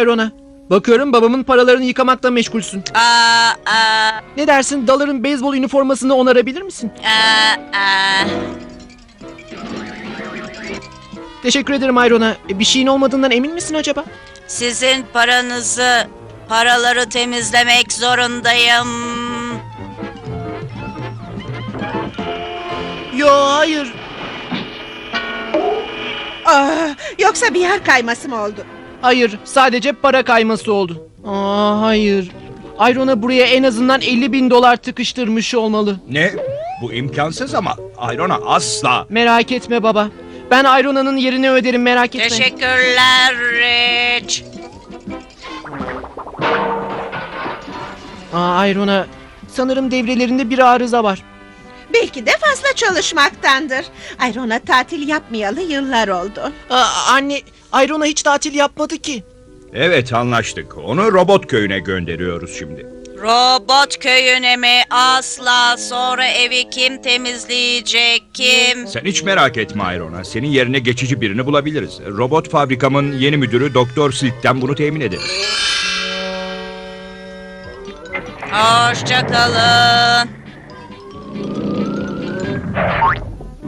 Ayrona. Bakıyorum babamın paralarını yıkamakla meşgulsün. Aa, aa, Ne dersin Dallar'ın beyzbol üniformasını onarabilir misin? aa, aa. Teşekkür ederim Ayrona. E, Bir şeyin olmadığından emin misin acaba? Sizin paranızı, paraları temizlemek zorundayım. Yo hayır. Aa, yoksa bir yer kayması mı oldu? Hayır sadece para kayması oldu. Aa hayır. Ayrona buraya en azından 50 bin dolar tıkıştırmış olmalı. Ne? Bu imkansız ama Ayrona asla. Merak etme baba. Ben Ayrona'nın yerini öderim merak etme. Teşekkürler Rich. Aa Ayrona sanırım devrelerinde bir arıza var. Belki de fazla çalışmaktandır. Ayrona tatil yapmayalı yıllar oldu. Aa, anne Ayrona hiç tatil yapmadı ki. Evet anlaştık. Onu robot köyüne gönderiyoruz şimdi. Robot köyüne mi? Asla. Sonra evi kim temizleyecek? Kim? Sen hiç merak etme Ayrona. Senin yerine geçici birini bulabiliriz. Robot fabrikamın yeni müdürü Doktor Silk'ten bunu temin eder. Hoşçakalın.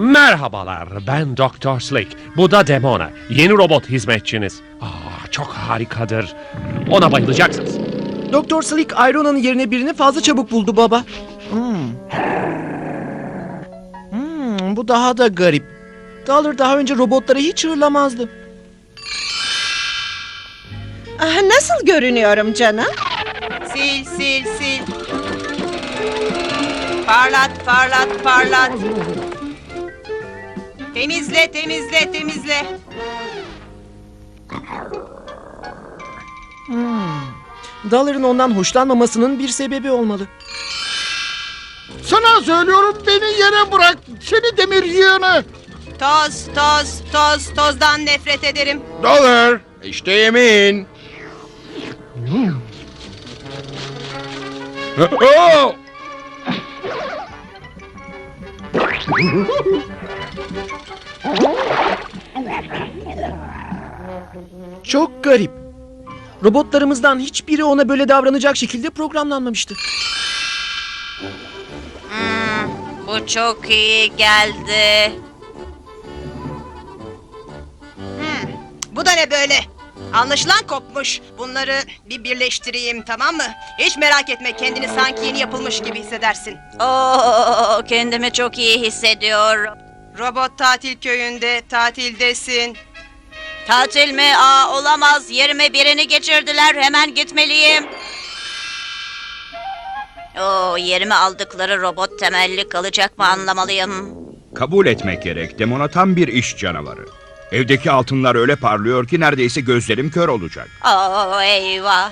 Merhabalar, ben Doktor Slick. Bu da Demona, yeni robot hizmetçiniz. Aa, çok harikadır. Ona bayılacaksınız. Doktor Slick Ayrona'nın yerine birini fazla çabuk buldu baba. Hmm. Hmm, bu daha da garip. Dollar daha önce robotları hiç hırlamazdı. Ah, nasıl görünüyorum canım? Sil sil sil. Parlat parlat parlat. Temizle temizle temizle. Dollar'ın ondan hoşlanmamasının bir sebebi olmalı. Sana söylüyorum beni yere bırak. Seni demir yığını. Toz toz toz tozdan nefret ederim. Dollar. İşte yemin. Çok garip. Robotlarımızdan hiçbiri ona böyle davranacak şekilde programlanmamıştı. Hmm, bu çok iyi geldi. Bu da ne böyle? Anlaşılan kopmuş. Bunları bir birleştireyim tamam mı? Hiç merak etme kendini sanki yeni yapılmış gibi hissedersin. Oo, kendimi çok iyi hissediyorum. Robot tatil köyünde tatildesin. Tatil mi? Aa, olamaz. Yerime birini geçirdiler. Hemen gitmeliyim. Oo, yerime aldıkları robot temelli kalacak mı anlamalıyım. Kabul etmek gerek. Demona tam bir iş canavarı. Evdeki altınlar öyle parlıyor ki neredeyse gözlerim kör olacak. Oo, eyvah.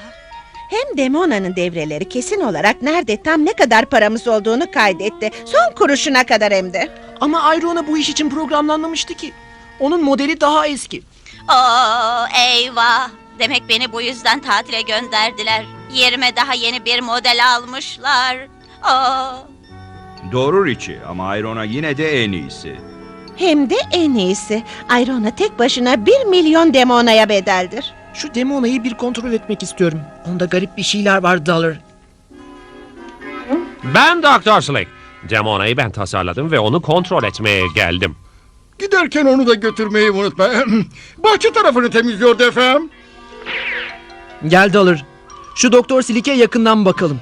Hem Demona'nın devreleri kesin olarak nerede tam ne kadar paramız olduğunu kaydetti. Son kuruşuna kadar hem de. Ama Ayrona bu iş için programlanmamıştı ki. Onun modeli daha eski. Oo, eyvah. Demek beni bu yüzden tatile gönderdiler. Yerime daha yeni bir model almışlar. Oo. Doğru Richie ama Ayrona yine de en iyisi. Hem de en iyisi. Ayrona tek başına bir milyon Demona'ya bedeldir. Şu Demona'yı bir kontrol etmek istiyorum. Onda garip bir şeyler var Dollar. Ben Doktor Slick. Demona'yı ben tasarladım ve onu kontrol etmeye geldim. Giderken onu da götürmeyi unutma. Bahçe tarafını temizliyordu efendim. Gel Dollar. Şu Doktor Slick'e yakından bakalım.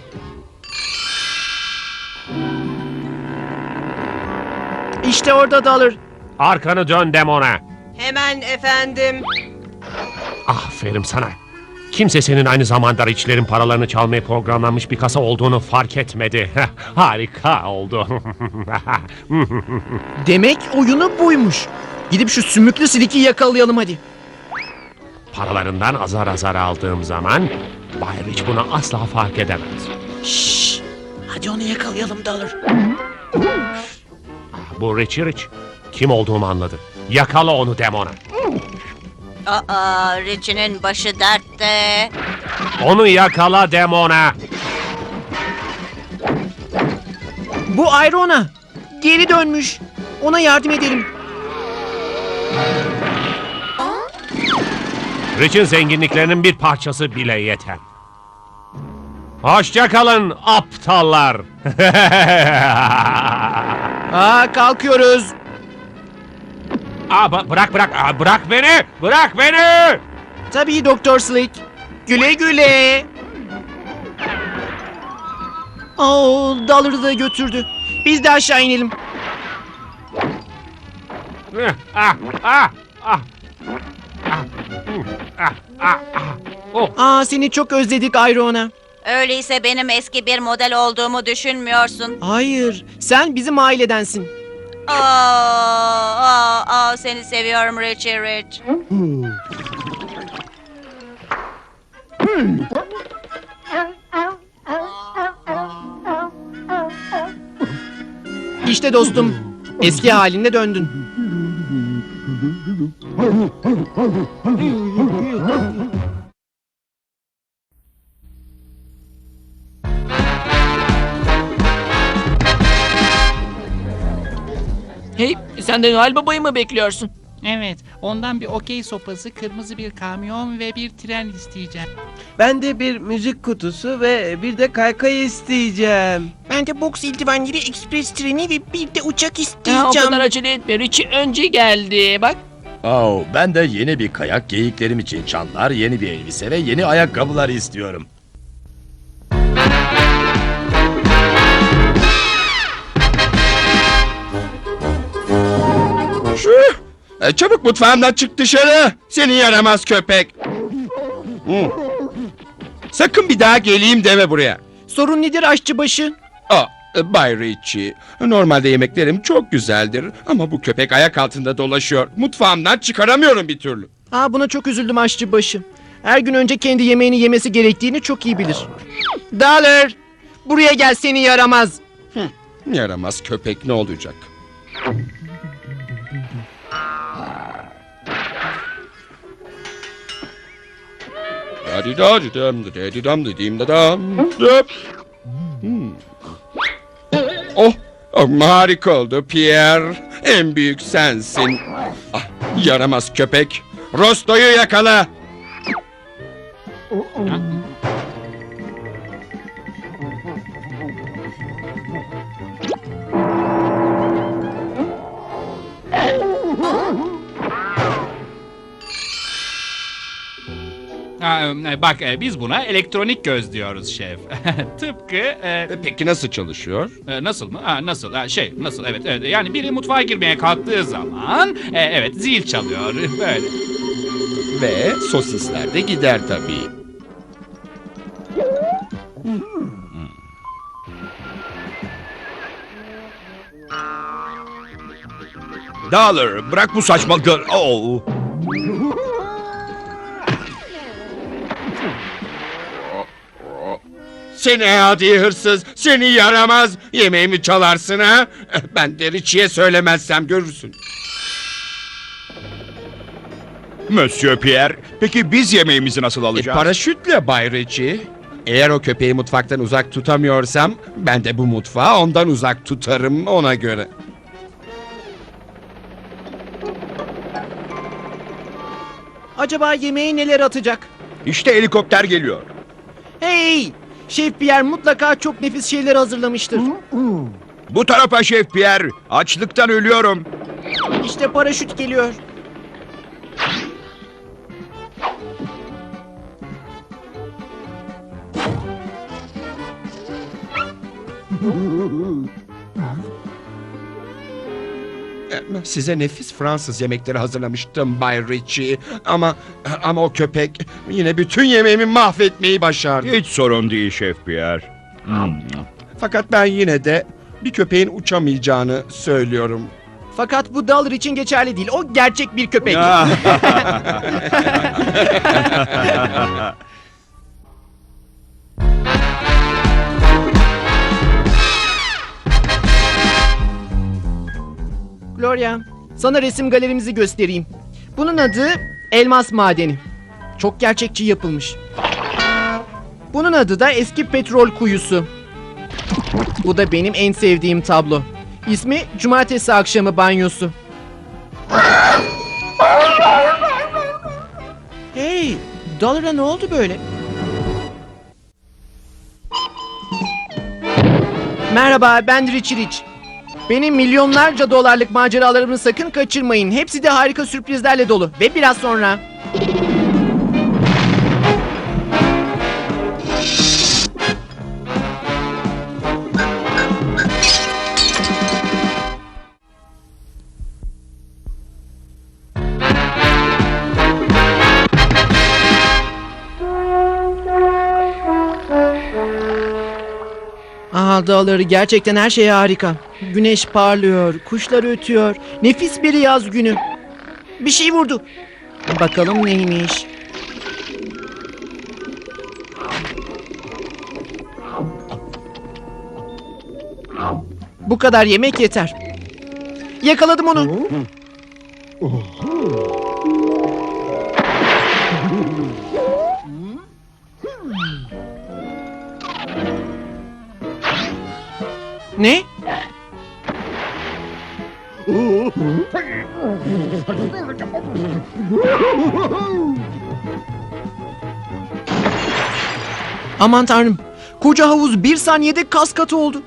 İşte orada Dollar. Arkanı dön Demona. Hemen efendim. Aferin sana. Kimse senin aynı zamanda Rich'lerin paralarını çalmaya programlanmış bir kasa olduğunu fark etmedi. Harika oldu. Demek oyunu buymuş. Gidip şu sümüklü siliki yakalayalım hadi. Paralarından azar azar aldığım zaman Bay Rich bunu asla fark edemez. Şşş. Hadi onu yakalayalım Dalır. Bu Richie Rich. Kim olduğumu anladı. Yakala onu demona. Aa, Richie'nin başı dertte. Onu yakala demona. Bu Irona. Geri dönmüş. Ona yardım edelim. Rich'in zenginliklerinin bir parçası bile yeter. Hoşça kalın aptallar. Aa kalkıyoruz. Aa, ba- bırak bırak Aa, bırak beni bırak beni. Tabii Doktor Slick. Güle güle. Oo, Dalır'ı da götürdü. Biz de aşağı inelim. Ah, ah, ah. Ah, hmm, ah, ah, ah. Oh, Aa seni çok özledik Irona. Öyleyse benim eski bir model olduğumu düşünmüyorsun. Hayır, sen bizim ailedensin. Aa, aa, aa, seni seviyorum Richie Rich. İşte dostum, eski haline döndün. Hey, sen de Noel Baba'yı mı bekliyorsun? Evet, ondan bir okey sopası, kırmızı bir kamyon ve bir tren isteyeceğim. Ben de bir müzik kutusu ve bir de kaykay isteyeceğim. Ben de boks ildivenleri, ekspres treni ve bir de uçak Ha, o kadar acele etme. Richie önce geldi. Bak. Oh, ben de yeni bir kayak, geyiklerim için çanlar, yeni bir elbise ve yeni ayakkabılar istiyorum. E, çabuk mutfağımdan çık dışarı. Seni yaramaz köpek. Hı. Sakın bir daha geleyim deme buraya. Sorun nedir aşçıbaşı? Aa, e, Bay Ritchie, normalde yemeklerim çok güzeldir ama bu köpek ayak altında dolaşıyor. Mutfağımdan çıkaramıyorum bir türlü. Aa buna çok üzüldüm aşçıbaşı. Her gün önce kendi yemeğini yemesi gerektiğini çok iyi bilir. Dollar, buraya gel seni yaramaz. Yaramaz köpek ne olacak? Dadidadidam, dadidam, didim dadam, döp. Hmm. Oh, oh, harika oldu Pierre. En büyük sensin. Ah, yaramaz köpek. Rosto'yu yakala. Bak, e, biz buna elektronik göz diyoruz şef. Tıpkı... e, E, Peki nasıl çalışıyor? e, nasıl mı? Ha, nasıl? Ha, şey, nasıl? Evet, evet. Yani biri mutfağa girmeye kalktığı zaman... e, evet, zil çalıyor. Böyle. Ve sosisler de gider tabii. Dollar bırak bu saçmalıkları. Oh. Seni adi hırsız, seni yaramaz. Yemeğimi çalarsın ha? Ben de Richie'ye söylemezsem görürsün. Monsieur Pierre, peki biz yemeğimizi nasıl E, alacağız? paraşütle Bay Richie. Eğer o köpeği mutfaktan uzak tutamıyorsam, ben de bu mutfağı ondan uzak tutarım ona göre. Acaba yemeğe neler atacak? İşte helikopter geliyor. Hey! Şef Pierre mutlaka çok nefis şeyler hazırlamıştır. Bu tarafa Şef Pierre. Açlıktan ölüyorum. İşte paraşüt geliyor. Size nefis Fransız yemekleri hazırlamıştım Bay Ritchie. Ama ama o köpek yine bütün yemeğimi mahvetmeyi başardı. Hiç sorun değil Şef Pierre. Fakat ben yine de bir köpeğin uçamayacağını söylüyorum. Fakat bu Dollar için geçerli değil. O gerçek bir köpek. Gloria, sana resim galerimizi göstereyim. Bunun adı Elmas Madeni. Çok gerçekçi yapılmış. Bunun adı da eski petrol kuyusu. Bu da benim en sevdiğim tablo. İsmi Cumartesi akşamı banyosu. Hey, Dollar'a ne oldu böyle? Merhaba, ben Richie Rich. Benim milyonlarca dolarlık maceralarımı sakın kaçırmayın. Hepsi de harika sürprizlerle dolu. Ve biraz sonra... Aha dağları gerçekten her şey harika. Güneş parlıyor, kuşlar ötüyor. Nefis bir yaz günü. Bir şey vurdu. Bakalım neymiş. Bu kadar yemek yeter. Yakaladım onu. Ne? Aman tanrım. Koca havuz bir saniyede kas katı oldu.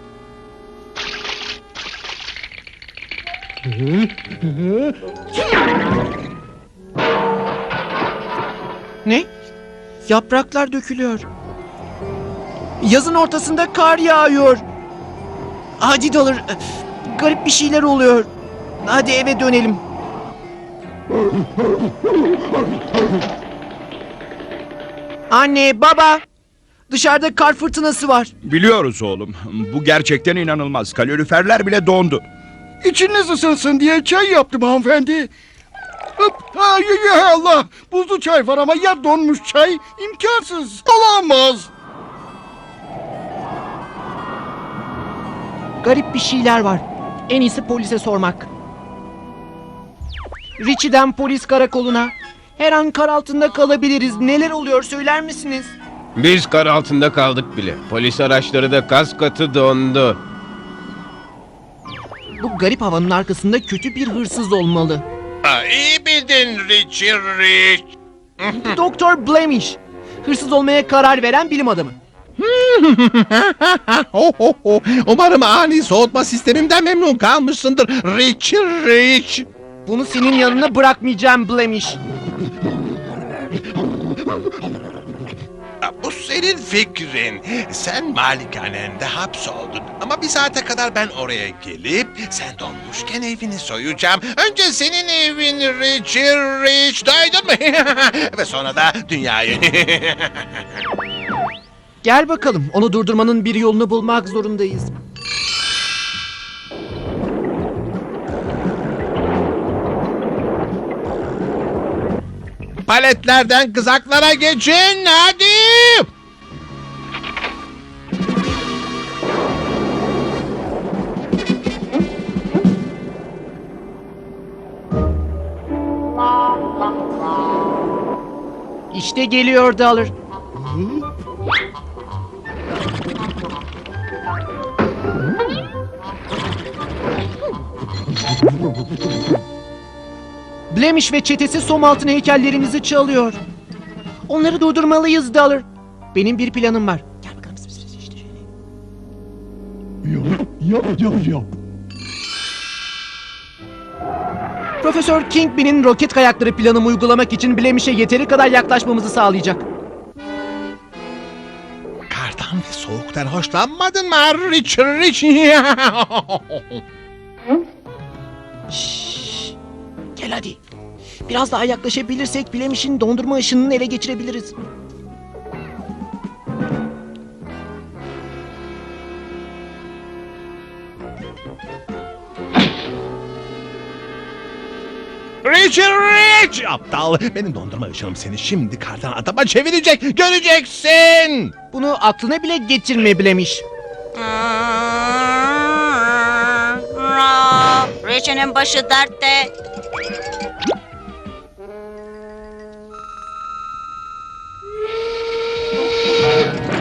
Ne? Yapraklar dökülüyor. Yazın ortasında kar yağıyor. Hadi Dollar. Garip bir şeyler oluyor. Hadi eve dönelim. Anne, baba. Dışarıda kar fırtınası var. Biliyoruz oğlum. Bu gerçekten inanılmaz. Kaloriferler bile dondu. İçiniz ısınsın diye çay yaptım hanımefendi. Hıp, ay, ay, ay, Allah! Buzlu çay var ama ya donmuş çay? imkansız. Olamaz. Garip bir şeyler var. En iyisi polise sormak. Richie'den polis karakoluna. Her an kar altında kalabiliriz. Neler oluyor söyler misiniz? Biz kar altında kaldık bile. Polis araçları da kas katı dondu. Bu garip havanın arkasında kötü bir hırsız olmalı. iyi bildin Richie Rich. Doktor Blemish. Hırsız olmaya karar veren bilim adamı. Umarım ani soğutma sistemimden memnun kalmışsındır. Rich Rich. Bunu senin yanına bırakmayacağım Blemish. Bu senin fikrin. Sen malikanende hapsoldun. Ama bir saate kadar ben oraya gelip sen donmuşken evini soyacağım. Önce senin evin Richie Rich. Duydun mu? Ve sonra da dünyayı. Gel bakalım. Onu durdurmanın bir yolunu bulmak zorundayız. Paletlerden kızaklara geçin hadi. İşte geliyor Dollar. Blemish ve çetesi som altın heykellerimizi çalıyor. Onları durdurmalıyız Dollar. Benim bir planım var. Gel bakalım. Pıs, pıs, pıs, işte şöyle. Profesör Kingpin'in roket kayakları planımı uygulamak için Blemish'e yeteri kadar yaklaşmamızı sağlayacak. Kardan ve soğuktan hoşlanmadın mı Rich Rich? Şşş. Gel hadi. Biraz daha yaklaşabilirsek Bilemiş'in dondurma ışınını ele geçirebiliriz. Richie Rich! Aptal! Benim dondurma ışınım seni şimdi kardan adama çevirecek. Göreceksin! Bunu aklına bile getirme Bilemiş. Richie'nin başı dertte.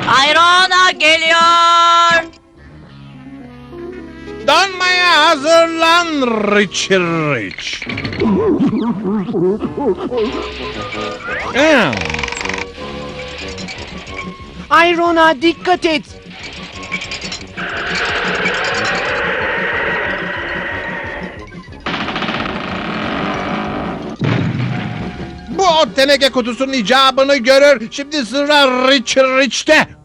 Ayrona geliyor. Donmaya hazırlan Richie Rich. Hmm. Ayrona dikkat et. Bu o teneke kutusunun icabını görür. Şimdi sıra Richie Rich'te.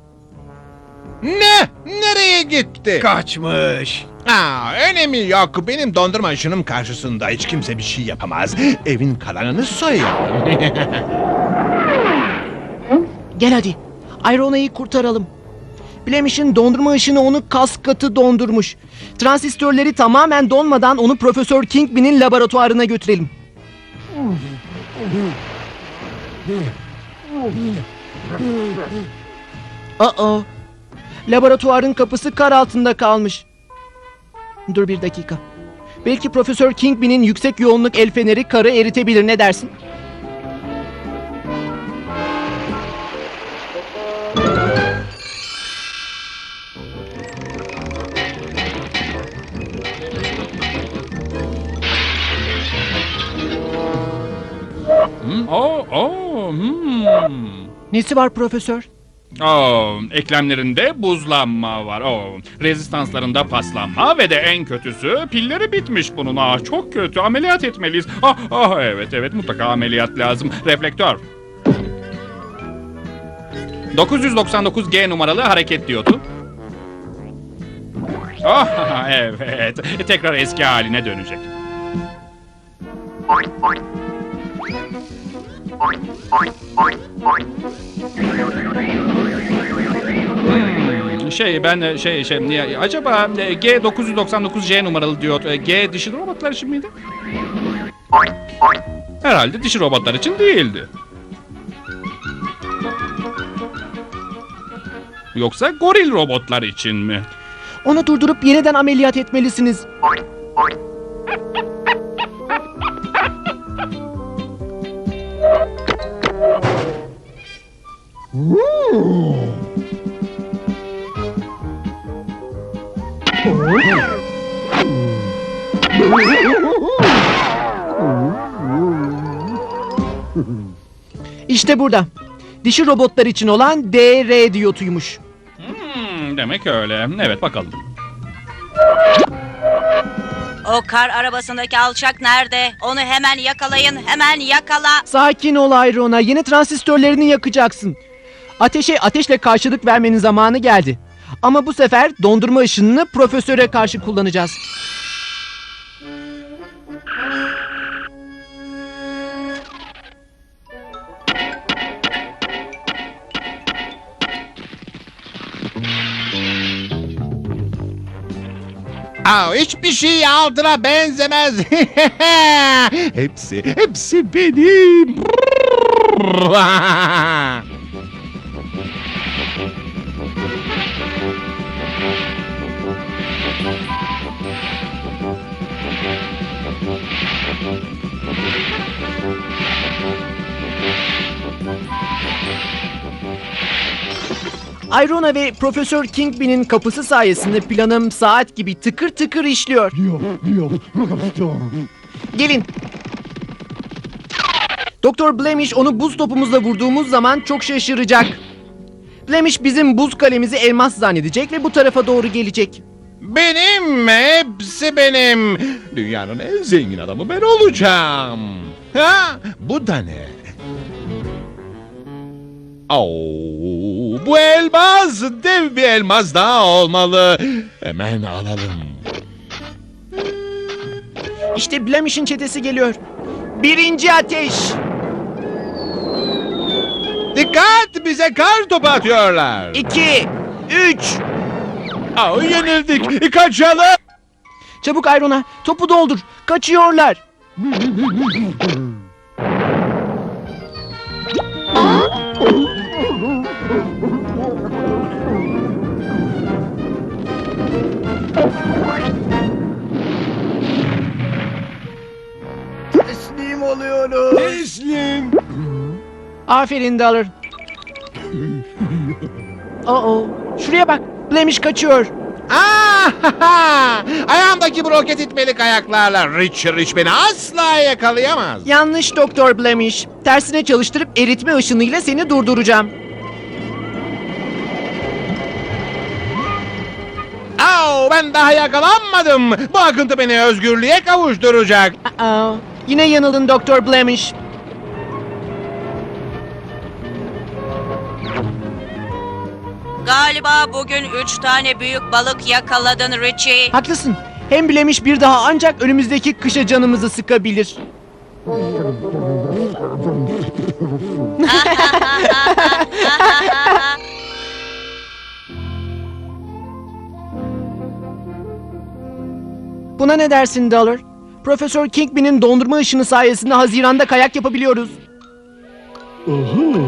Ne? Nereye gitti? Kaçmış. Aa, önemi yok. Benim dondurma ışınım karşısında hiç kimse bir şey yapamaz. Evin kalanını soyarım. Gel hadi. Ayrona'yı kurtaralım. Bilemiş'in dondurma ışını onu kas katı dondurmuş. Transistörleri tamamen donmadan onu Profesör Kingpin'in laboratuvarına götürelim. Aa, laboratuvarın kapısı kar altında kalmış. Dur bir dakika. Belki Profesör Kingpin'in yüksek yoğunluk el feneri karı eritebilir ne dersin? Oo, oo, hmm. Nesi var profesör? Oo, eklemlerinde buzlanma var. Oo, rezistanslarında paslanma ve de en kötüsü pilleri bitmiş bunun. Ah çok kötü. Ameliyat etmeliyiz. Ah, ah evet evet mutlaka ameliyat lazım. Reflektör. 999G numaralı hareket diyordu. Ah evet. Tekrar eski haline dönecek. Hmm, Şey ben e, şey şey niye- acaba e, G999C numaralı diyot e, G dişi robotlar için miydi? Herhalde dişi robotlar için değildi. Yoksa goril robotlar için mi? Onu durdurup yeniden ameliyat etmelisiniz. İşte burada. Dişi robotlar için olan DR diyotuymuş. Hmm, demek öyle. Evet bakalım. O kar arabasındaki alçak nerede? Onu hemen yakalayın, hemen yakala. Sakin ol Ayrona. Yeni transistörlerini yakacaksın. Ateşe ateşle karşılık vermenin zamanı geldi. Ama bu sefer dondurma ışınını profesöre karşı kullanacağız. Aa, hiçbir şey altına benzemez. hepsi, hepsi benim. Ayrona ve Profesör Kingpin'in kapısı sayesinde planım saat gibi tıkır tıkır işliyor. Gelin. Doktor Blemish onu buz topumuzla vurduğumuz zaman çok şaşıracak. Blemish bizim buz kalemizi elmas zannedecek ve bu tarafa doğru gelecek. benim, hepsi benim. Dünyanın en zengin adamı ben olacağım. Ha, bu da ne? Oo, bu elmas dev bir elmas daha olmalı. Hemen alalım. İşte Blemish'in çetesi geliyor. Birinci ateş. Dikkat bize kar topu atıyorlar. İki, üç. Aa, yenildik. Kaçalım. Çabuk Ayrona topu doldur. Kaçıyorlar. Teslim oluyorum. Teslim. Aferin Dollar. Oo, şuraya bak. Blemish kaçıyor. Ah! Ayağımdaki bu roket itmelik ayaklarla Rich Rich beni asla yakalayamaz. Yanlış Doktor Blemish. Tersine çalıştırıp eritme ışınıyla seni durduracağım. Ben daha yakalanmadım. Bu akıntı beni özgürlüğe kavuşturacak. Aa, yine yanıldın Doktor Blemish. Galiba bugün üç tane büyük balık yakaladın Richie. Haklısın. Hem Blemish bir daha ancak önümüzdeki kışa canımızı sıkabilir. Buna ne dersin Dollar? Profesör Kingpin'in dondurma ışını sayesinde Haziran'da kayak yapabiliyoruz. Uhu.